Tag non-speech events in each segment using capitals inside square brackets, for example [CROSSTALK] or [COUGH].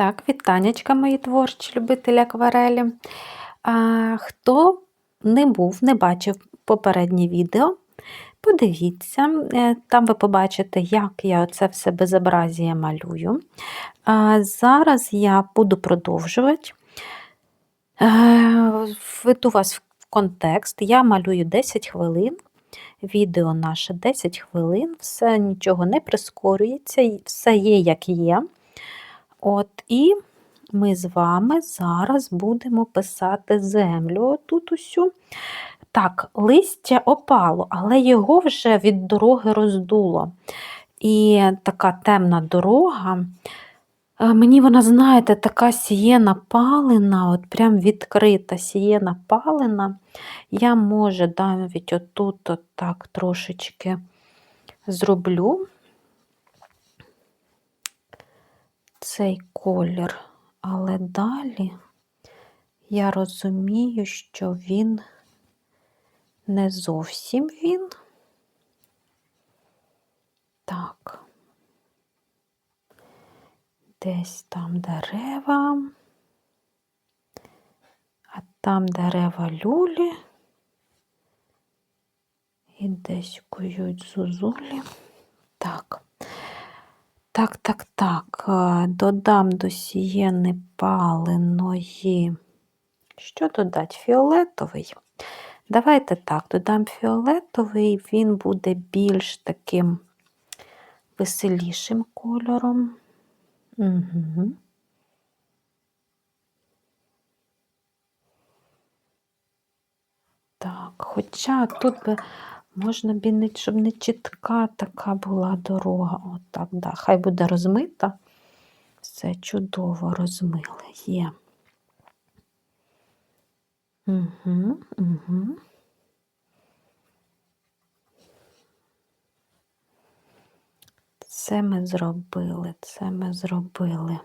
Так, вітанечка, мої творчі любителі акварелі. А, хто не був, не бачив попереднє відео, подивіться, е, там ви побачите, як я це все безобразія малюю. А, зараз я буду продовжувати. Е, Введу вас в контекст. Я малюю 10 хвилин. Відео наше 10 хвилин, все нічого не прискорюється, все є, як є. От, І ми з вами зараз будемо писати землю тут усю. Так, листя опало, але його вже від дороги роздуло. І така темна дорога. е, Мені вона, знаєте, така сієна палина, от прям відкрита сієна палина. Я, може, навіть отут от так трошечки зроблю цей колір, але далі я розумію, що він не зовсім він. Так, десь там дерева, а там дерева люлі. І десь кують зозулі. Так. Так, так, так. е, Додам до сієни паленої. Що додати? Фіолетовий. Давайте так, додам фіолетовий, він буде більш таким веселішим кольором. Угу. Так, хоча тут би можна б щоб не чітка така була дорога. Отак, да. Хай буде розмита. Все чудово розмили є. Угу, угу. Це ми зробили, це ми зробили.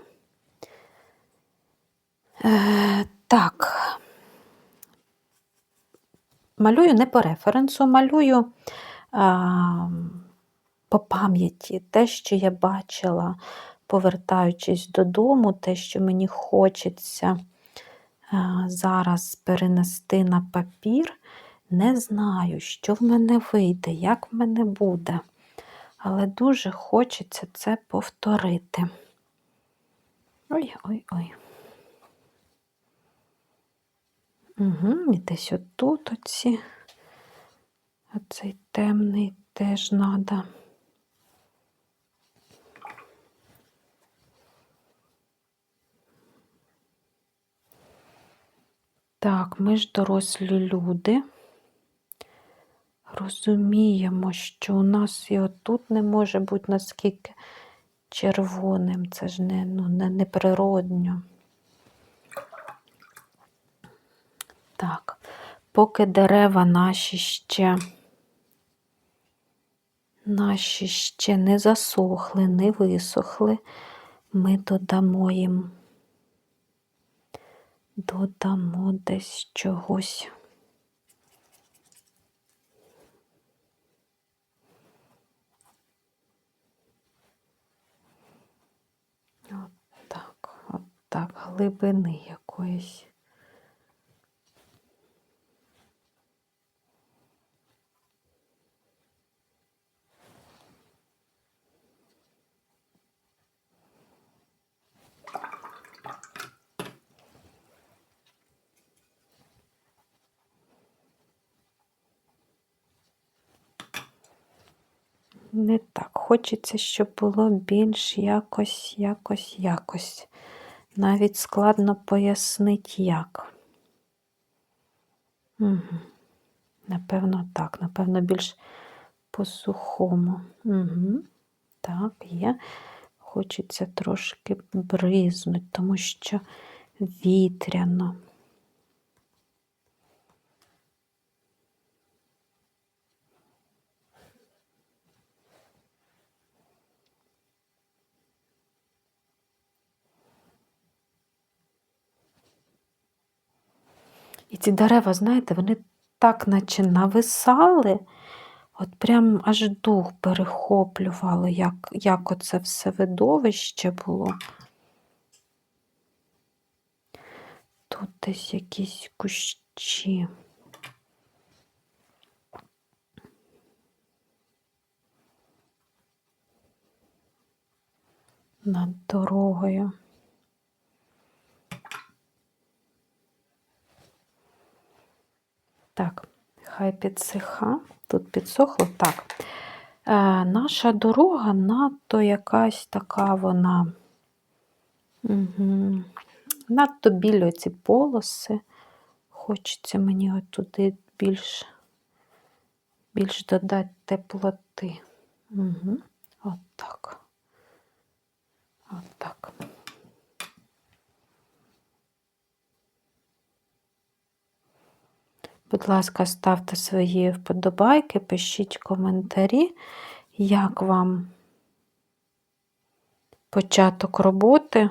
Е, так. Малюю не по референсу, малюю а, по пам'яті те, що я бачила, повертаючись додому, те, що мені хочеться а, зараз перенести на папір. Не знаю, що в мене вийде, як в мене буде, але дуже хочеться це повторити. Ой-ой-ой. Угу, і десь отут оці, оцей темний теж треба. Так, ми ж дорослі люди. Розуміємо, що у нас і отут не може бути наскільки червоним. Це ж не, ну, не, не природньо. Так, поки дерева наші ще наші ще не засохли, не висохли, ми додамо їм, додамо десь чогось. От так, так, глибини якоїсь. Не так. Хочеться, щоб було більш якось, якось, якось. Навіть складно пояснити, як. Угу. Напевно, так. Напевно, більш по-сухому. Угу. Так, є. Хочеться трошки бризнути, тому що вітряно. І ці дерева, знаєте, вони так наче нависали, от прям аж дух перехоплювало, як, як оце все видовище було. тут десь якісь кущі. Над дорогою. Так, хай підсиха. Тут підсохло. Так. Е, Наша дорога надто якась така вона. Угу. Надто білі ці полоси. Хочеться мені от туди більш більш додати теплоти. Угу. От так. От так. Будь ласка, ставте свої вподобайки, пишіть коментарі, як вам початок роботи.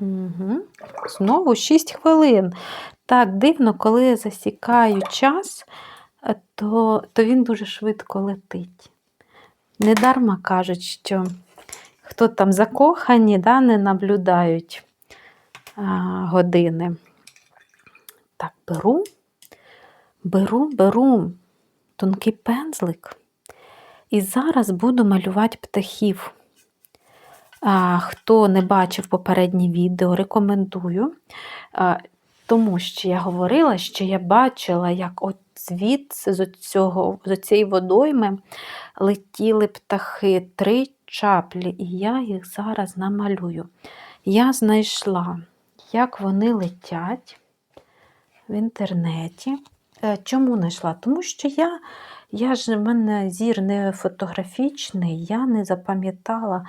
Угу. Знову 6 хвилин. Так, дивно, коли я засікаю час, то, то він дуже швидко летить. Недарма кажуть, що хто там закохані, да, не наблюдають години. Так, беру, беру, беру тонкий пензлик і зараз буду малювати птахів. А, Хто не бачив попереднє відео, рекомендую, а, тому що я говорила, що я бачила, як от звідси з, цього, з цієї водойми летіли птахи, три чаплі, і я їх зараз намалюю. Я знайшла, як вони летять в інтернеті. Е, чому знайшла? Тому що я, я ж в мене зір не фотографічний, я не запам'ятала,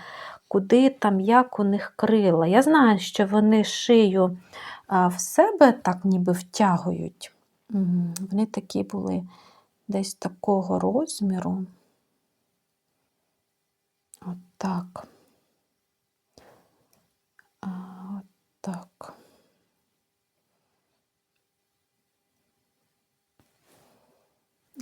куди там, як у них крила. Я знаю, що вони шию в себе так ніби втягують. Вони такі були десь такого розміру. От так. От так.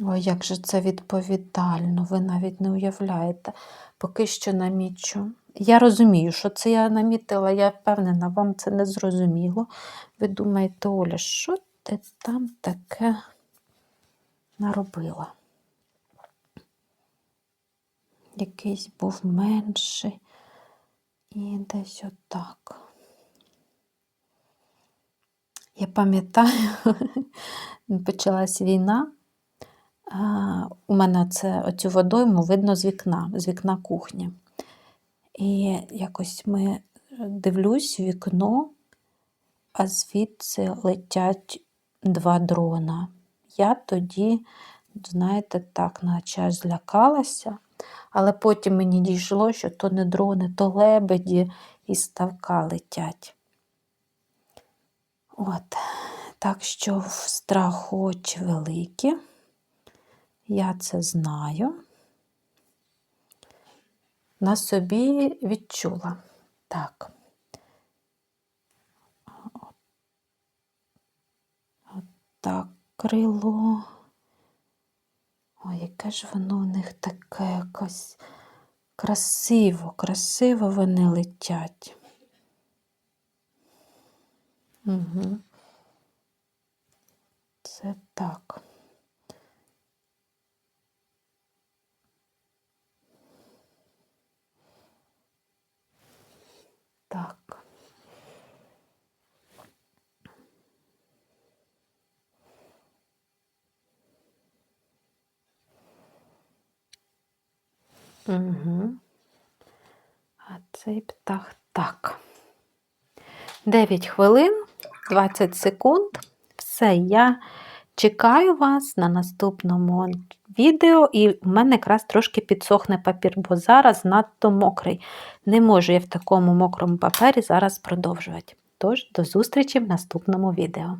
Ой, як же це відповідально, ви навіть не уявляєте, поки що намічу. Я розумію, що це я намітила, я впевнена, вам це не зрозуміло. Ви думаєте, Оля, що ти там таке наробила? Якийсь був менший і десь отак. Я пам'ятаю, [LAUGHS] почалась війна. У мене це оцю водойму видно з вікна, з вікна кухні. І якось ми дивлюсь в вікно, а звідси летять два дрона. Я тоді, знаєте, так, на час злякалася, але потім мені дійшло, що то не дрони, то лебеді і ставка летять. От, так що страх очі великі. Я це знаю. На собі відчула. Так. Так крило. Ой, яке ж воно у них таке якось красиво, красиво вони летять. Угу. Це. Так. Угу. А цей птах так. 9 хвилин, 20 секунд. Все, я чекаю вас на наступному відео, і в мене якраз трошки підсохне папір, бо зараз надто мокрий. Не можу я в такому мокрому папері зараз продовжувати. Тож, до зустрічі в наступному відео.